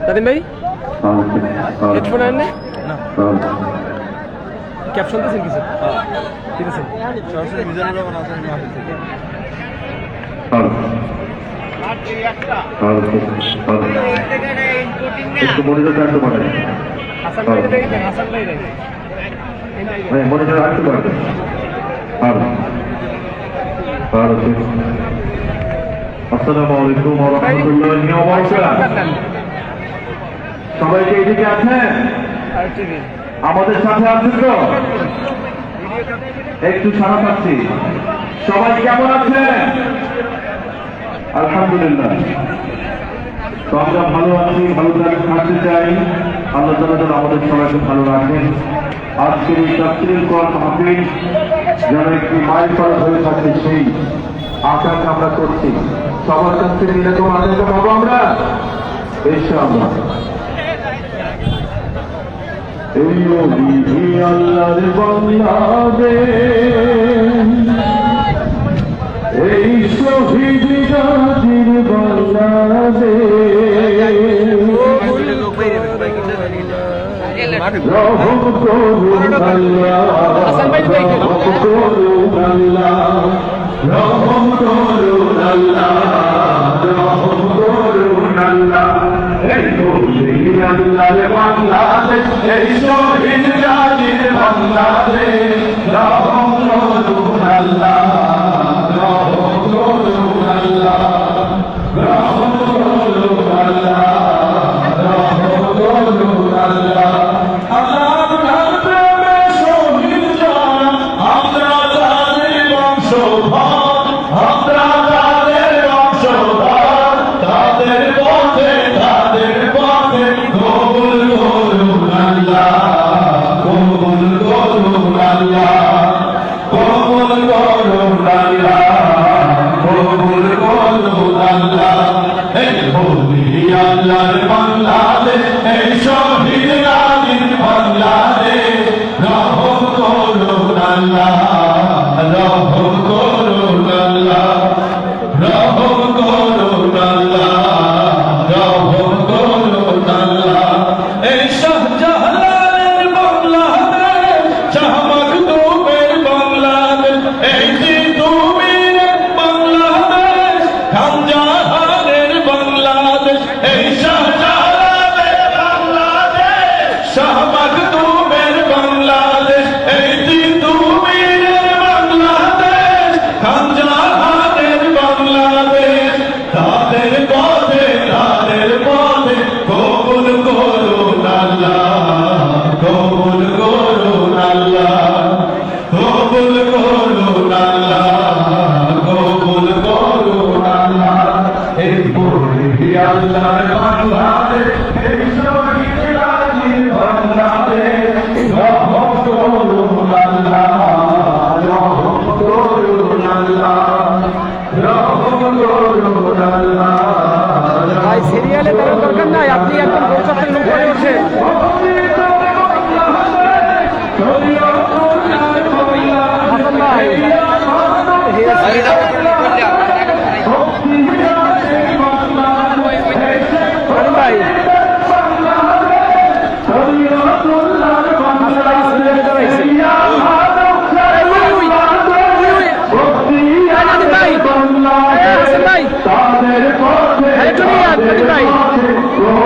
দাদিন ভাই? হেডফোন আনেন না ক্যাপ শুনতেছেন কিছু? ঠিক আছে। সরাসরি একটু বাড়াই হাসান ভাই দেখেন হাসান ভাই দেখেন হ্যাঁ মনিটর একটু বাড়াই আর আর আসসালামু আলাইকুম ওয়া রাহমাতুল্লাহি ওয়া বারাকাতুহু সবাইকে এদিকে আছেন আমাদের সাথে আছেন তো? একটু সারা পাচ্ছি। সবাই কেমন আছেন? আলহামদুলিল্লাহ। তো আমরা ভালো আছি, ভালো থাক- থাকতে চাই। আল্লাহ তালা যেন আমাদের সবাইকে ভালো রাখেন। আজকের এই তাফসিরের কর মাহফিল যেন একটি মায়ের করা হয়ে থাকে, সেই আকাঙ্ক্ষা আমরা করছি। সবার কাছ থেকে এরকম আকাঙ্ক্ষা পাবো আমরা? ইনশাআল্লাহ। এই অভিধি আল্লাহর বাংলাদেশ এই শহীদ জাতির বাংলাদেশ রহম করুন আল্লাহ। রহম করুন আল্লাহ রহম করুন আল্লাহ রহম করুন আল্লাহ এই অভিধি আল্লাহর বাংলাদেশ এই বাংলাদেশ ভাই সিরিয়ালে দেওয়ার দরকার নাই আপনি একদম পৌঁছাচ্ছেন লোক ভাই হাসান ভাই হাসান ভাই সিরিয়ালে দাঁড়াইছে উই, উই, উই, উই। হাসান ভাই হাসান ভাই তাদের পথে হ্যাঁ, একটু নিয়ে আন, নাদিম ভাই। কবুল করুন আল্লাহ নাদিম ভাই। কবুল করুন আল্লাহ এই হাসান কবুল ভাই। করুন আল্লাহ কবুল করুন আল্লাহ সামনে। এই বলি আল্লাহর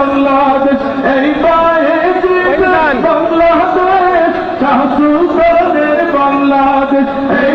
বাংলাদেশ এই বায়েজিদের বাংলাদেশ সুলতানের বাংলাদেশ এই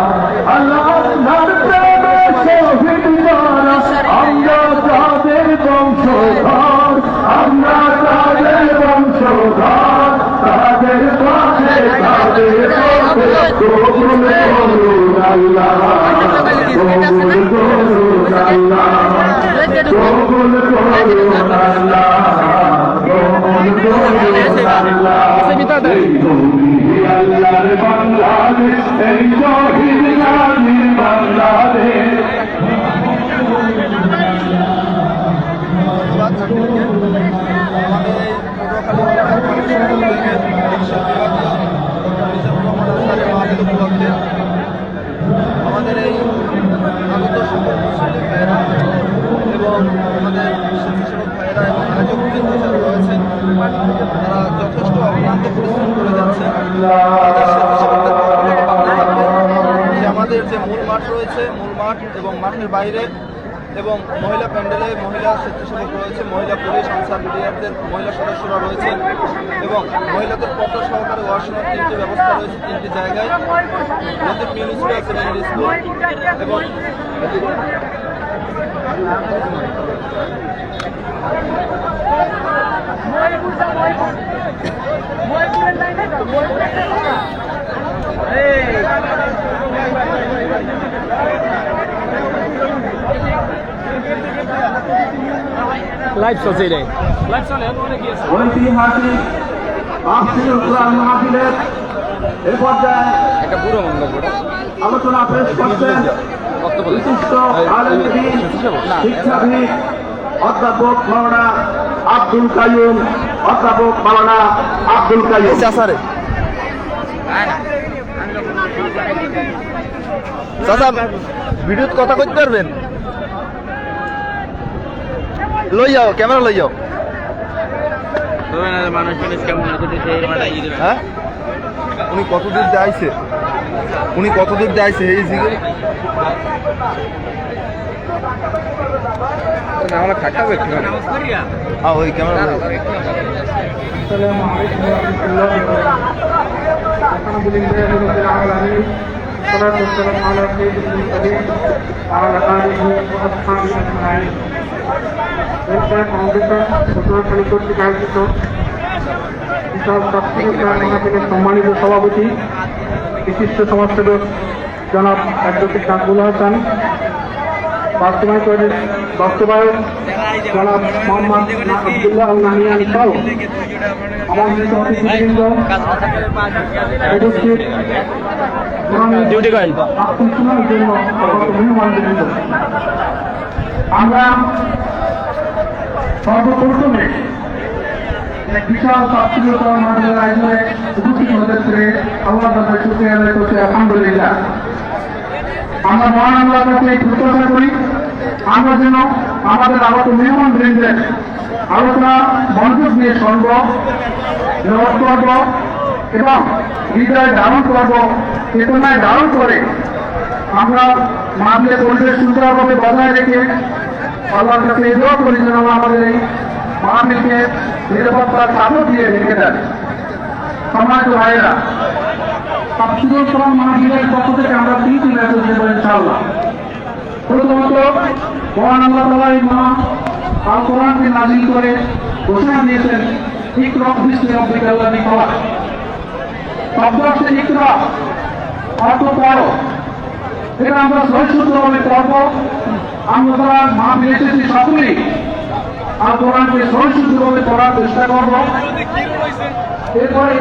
কবুল করুন আল্লাহ কবুল করুন আল্লাহ কবুল করুন আল্লাহ কবুল করুন আল্লাহ এই নবী আল্লাহর বাংলাদেশ এই শহীদ গাজীর বাংলাদেশ আমাদের এই আগত সকল মুসলিম ভাইয়েরা এবং আমাদের স্বেচ্ছাসেবক ভাইয়েরা এবং আয়োজক বৃন্দ যারা রয়েছেন তারা যথেষ্ট অক্লান্ত পরিশ্রম করে যাচ্ছেন আমাদের স্বেচ্ছাসেবকদের পক্ষ থেকে বাংলাদেশে যে আমাদের যে মূল মাঠ রয়েছে মূল মাঠ এবং মাঠের বাইরে এবং মহিলা প্যান্ডেলে মহিলা স্বেচ্ছাসেবক রয়েছে, মহিলা পুলিশ, আনসার বিডিআরদের মহিলা সদস্যরা রয়েছেন এবং মহিলাদের পদ সহকারে ওয়াশরুমের তিনটি ব্যবস্থা রয়েছে তিনটি জায়গায়। Latif municipal secondary school. এবং লাইভ চলছে রে লাইভ চলে অনেক গিয়েছে। ঐতিহাসিক মাহফিল কোরআন মাহফিলের এ পর্যায়ে একটা বুড়ো মঙ্গল আলোচনা পেশ করছেন বিশিষ্ট আলমদিন শিক্ষাবিদ অধ্যাপক মাওলানা আব্দুল কাইম অধ্যাপক মাওলানা আব্দুল কাইম চাষারে চাষা ভিডিওত কথা কইতে পারবেন? লই যাও ক্যামেরা লই যাও মানুষ মানুষ কেমন হ্যাঁ উনি কত দূর যাইছে উনি কত দূর যাইছে এই জিগে আমরা থাকতে একটু হ্যাঁ ওই ক্যামেরা السلام عليكم ورحمة الله وبركاته الحمد لله رب العالمين والصلاة والسلام على سيد المرسلين وعلى آله وأصحابه أجمعين ওয়েলফেয়ার ফাউন্ডেশন ঘটনাস্থলী কর্তৃক আয়োজিত বিশাল তাৎক্ষণিক মাহফিলের সম্মানিত সভাপতি বিশিষ্ট সমাজসেবক জনাব অ্যাডভোকেট নাকবুল হাসান বাস্তবায়ন করে বাস্তবায়ক জনাব মোহাম্মদ আবদুল্লাহ নানিয়ান সহ আমন্ত্রিত অতিথিবৃন্দ উপস্থিত ডিউটি করেন জন্য আমরা সর্বপ্রথমে এক বিশাল ছাত্রীয়তার মাধ্যমে আয়োজনে উপস্থিত হতে পেরে আল্লাহ তাদের শুক্রিয়া আদায় করছি, আলহামদুলিল্লাহ। আমরা মহান আল্লাহর কাছে প্রত্যাশা করি। আমরা যেন আমাদের আগত মেহমান বৃন্দের আলোচনা মনোযোগ দিয়ে শুনব জবাব করব এবং হৃদয় ধারণ করব, চেতনায় ধারণ করে আমরা মানলে পরিবেশ সুন্দরভাবে বজায় রেখে আল্লাহর কাছে এগুলো করি যেন আমাদের এই মাহফিলকে নিরাপত্তার চাদর দিয়ে রেখে দেন। সমাজ ভাইয়েরা সাবসিডির কোরআন মাহফিলের পক্ষ থেকে আমরা তিনটি মেসেজ দেবো ইনশাআল্লাহ। প্রথমত, মহান আল্লাহ তালা এই মহা আল কোরআনকে নাজিল করে ঘোষণা দিয়েছেন, ইকরা বিষ্ণু রব্বিক আল্লাহ নিকলা শব্দ হচ্ছে ইকরা, অর্থ পড়ো এটা আমরা সহিষ্ণুভাবে পড়ব। আমরা তারা মাহফিল এসেছি সকলেই আর কোরআনকে সহিষ্ণুভাবে পড়ার চেষ্টা করব। এরপরে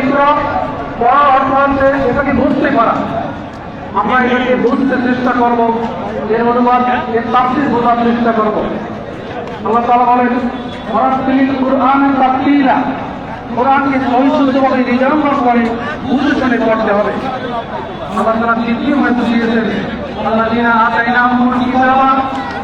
পড়ার অর্থ এটাকে বুঝতে পারা। আমরা এটাকে বুঝতে চেষ্টা করব। এর অনুবাদ, এর তাফসির বোঝার চেষ্টা করব। আল্লাহ তাআলা বলেন ওয়ারাতিল কুরআন তাফসীরা। কোরআনকে সহিষ্ণুভাবে নিজাম করে বুঝে শুনে পড়তে হবে। আল্লাহ তারা দ্বিতীয় হয়তো দিয়েছেন আল্লাহ দিনা আতাইনা মুল কিতাবা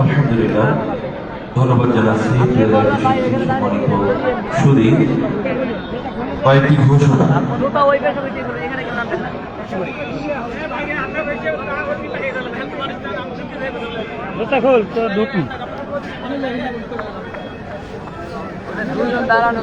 আলহামদুলিল্লাহ ধন্যবাদ জানাচ্ছি সম্মানিত সুদী কয়েকটি ঘোষণা। দাঁড়ানো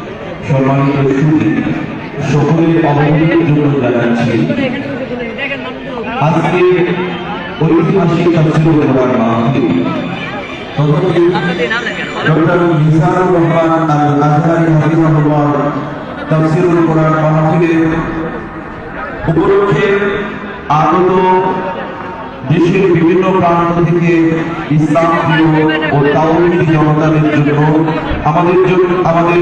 সম্মানিত সুদী সকলের অবগতির জন্য জানাচ্ছি। আজকে ঐতিহাসিক তাফসীরুল বিভিন্ন প্রান্ত থেকে ইসলাম প্রিয় ও তাওহীদি জনতাদের জন্য আমাদের জন্য আমাদের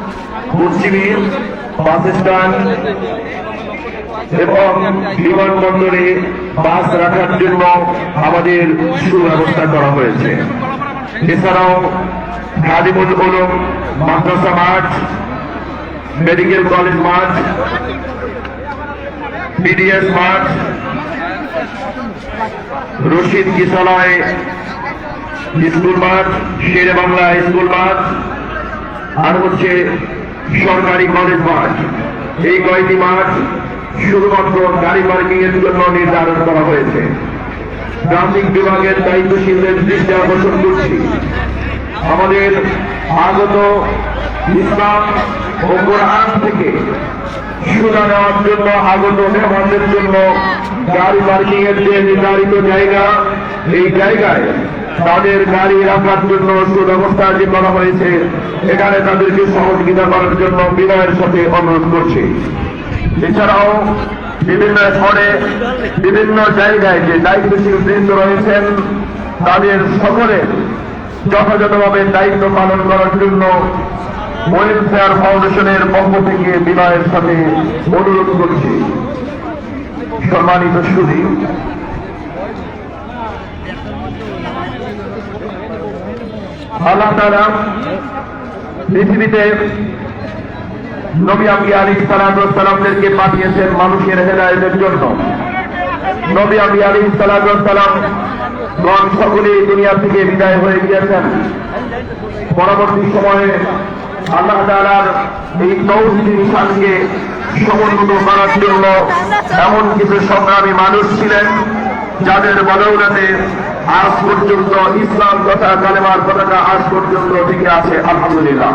পশ্চিমী বাস স্ট্যান্ড এবং বিমানবন্দরে বাস রাখার জন্য আমাদের সুব্যবস্থা করা হয়েছে। এছাড়াও খাদিমুল উলুম মাদ্রাসা মাঠ, মেডিকেল কলেজ মাঠ, বিডিএস মাঠ, রশিদ কিশালয় স্কুল মাঠ, শেরে বাংলা স্কুল মাঠ, আর হচ্ছে সরকারি কলেজ মাঠ এই কয়টি মাঠ শুধুমাত্র গাড়ি পার্কিং এর জন্য নির্ধারণ করা হয়েছে। ট্রাফিক বিভাগের দায়িত্বশীলদের দৃষ্টি আকর্ষণ করছি। আমাদের আগত ইসলাম ও কোরআন থেকে সুবিধা নেওয়ার জন্য, আগত মেহমানদের জন্য গাড়ি পার্কিং এর যে নির্ধারিত জায়গা, এই জায়গায় তাদের গাড়ি রাখার জন্য সুব্যবস্থা যে করা হয়েছে, এখানে তাদেরকে সহযোগিতা করার জন্য বিনয়ের সাথে অনুরোধ করছি। এছাড়াও বিভিন্ন স্তরে, বিভিন্ন জায়গায় যে দায়িত্বশীল বৃন্দ রয়েছেন, তাদের সকলের যথাযথভাবে দায়িত্ব পালন করার জন্য ওয়েলফেয়ার ফাউন্ডেশনের পক্ষ থেকে বিনয়ের সাথে অনুরোধ করছি। সম্মানিত সুদী আল্লাহ তারা পৃথিবীতে নবী আবি আলী সালামদেরকে পাঠিয়েছেন মানুষের হেদায়তের জন্য। নবী আবি আলী সালাম গণ সকলেই দুনিয়া থেকে বিদায় হয়ে গিয়েছেন। পরবর্তী সময়ে আল্লাহ তাআলার এই তৌহিদি নিশানকে সমুন্নত করার জন্য এমন কিছু সংগ্রামী মানুষ ছিলেন যাদের বদৌলতে আজ পর্যন্ত ইসলাম কথা কালেমার কথাটা আজ পর্যন্ত টিকে আছে আলহামদুলিল্লাহ।